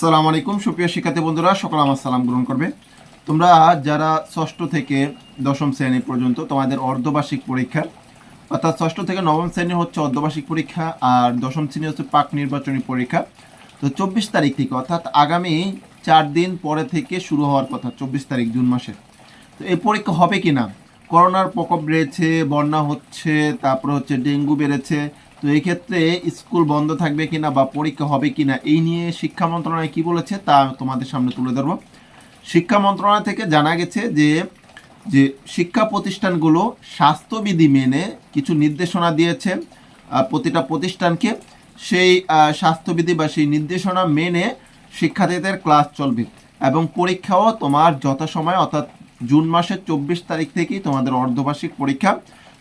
সালাম আলাইকুম। সুপ্রিয় শিক্ষার্থী বন্ধুরা, সকল আমার সালাম গ্রহণ করবে। তোমরা যারা ষষ্ঠ থেকে দশম শ্রেণি পর্যন্ত তোমাদের অর্ধবার্ষিক পরীক্ষা, অর্থাৎ ষষ্ঠ থেকে নবম শ্রেণি হচ্ছে অর্ধবার্ষিক পরীক্ষা আর দশম শ্রেণি হচ্ছে পাক নির্বাচনী পরীক্ষা, তো চব্বিশ তারিখ থেকে, অর্থাৎ আগামী চার দিন পরে থেকে শুরু হওয়ার কথা, চব্বিশ তারিখ জুন মাসে। তো এই পরীক্ষা হবে কি না করোনার প্রকোপ বেড়েছে, বন্যা হচ্ছে, তারপরে হচ্ছে ডেঙ্গু বেড়েছে তো এই ক্ষেত্রে স্কুল বন্ধ থাকবে কিনা বা পরীক্ষা হবে কিনা, এই নিয়ে শিক্ষা মন্ত্রণালয় কি বলেছে তা তোমাদের সামনে তুলে ধরবো। শিক্ষা মন্ত্রণালয় থেকে জানা গেছে যে যে শিক্ষা প্রতিষ্ঠানগুলো স্বাস্থ্যবিধি মেনে কিছু নির্দেশনা দিয়েছে প্রতিটা প্রতিষ্ঠানকে। সেই স্বাস্থ্যবিধি বা সেই নির্দেশনা মেনে শিক্ষার্থীদের ক্লাস চলবে এবং পরীক্ষাও তোমার যথাসময়, অর্থাৎ জুন মাসের চব্বিশ তারিখ থেকেই তোমাদের অর্ধবার্ষিক পরীক্ষা।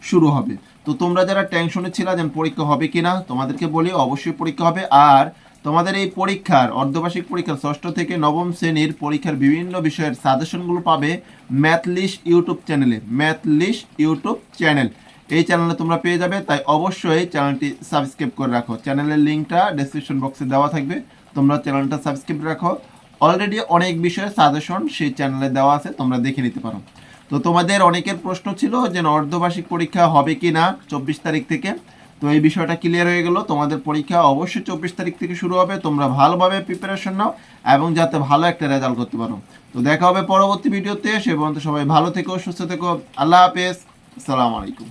শুরু হবে। তো তোমরা যারা টেনশনে ছিল যেন পরীক্ষা হবে কিনা, তোমাদেরকে বলি অবশ্যই পরীক্ষা হবে। আর তোমাদের এই পরীক্ষার, অর্ধবার্ষিক পরীক্ষার, ষষ্ঠ থেকে নবম শ্রেণির পরীক্ষার বিভিন্ন বিষয়ের সাজেশনগুলো পাবে ম্যাথলিশ ইউটিউব চ্যানেলে ম্যাথলিশ ইউটিউব চ্যানেল এই চ্যানেলে তোমরা পেয়ে যাবে। তাই অবশ্যই চ্যানেলটি সাবস্ক্রাইব করে রাখো। চ্যানেলের লিঙ্কটা ডেসক্রিপশন বক্সে দেওয়া থাকবে। তোমরা চ্যানেলটা সাবস্ক্রাইব রাখো। অলরেডি অনেক বিষয়ে সাজেশন সেই চ্যানেলে দেওয়া আছে। তোমরা দেখে নিতে পারো। তো তোমাদের অনেকের প্রশ্ন ছিল যে অর্ধবার্ষিক পরীক্ষা হবে কি না চব্বিশ তারিখ থেকে। তো এই বিষয়টা ক্লিয়ার হয়ে গেল। তোমাদের পরীক্ষা অবশ্যই চব্বিশ তারিখ থেকে শুরু হবে। তোমরা ভালোভাবে প্রিপারেশন নাও এবং যাতে ভালো একটা রেজাল্ট করতে পারো। তো দেখা হবে পরবর্তী ভিডিওতে সে পর্যন্ত সবাই ভালো থেকো, সুস্থ থেকো। আল্লাহ হাফেজ। আসসালামু আলাইকুম।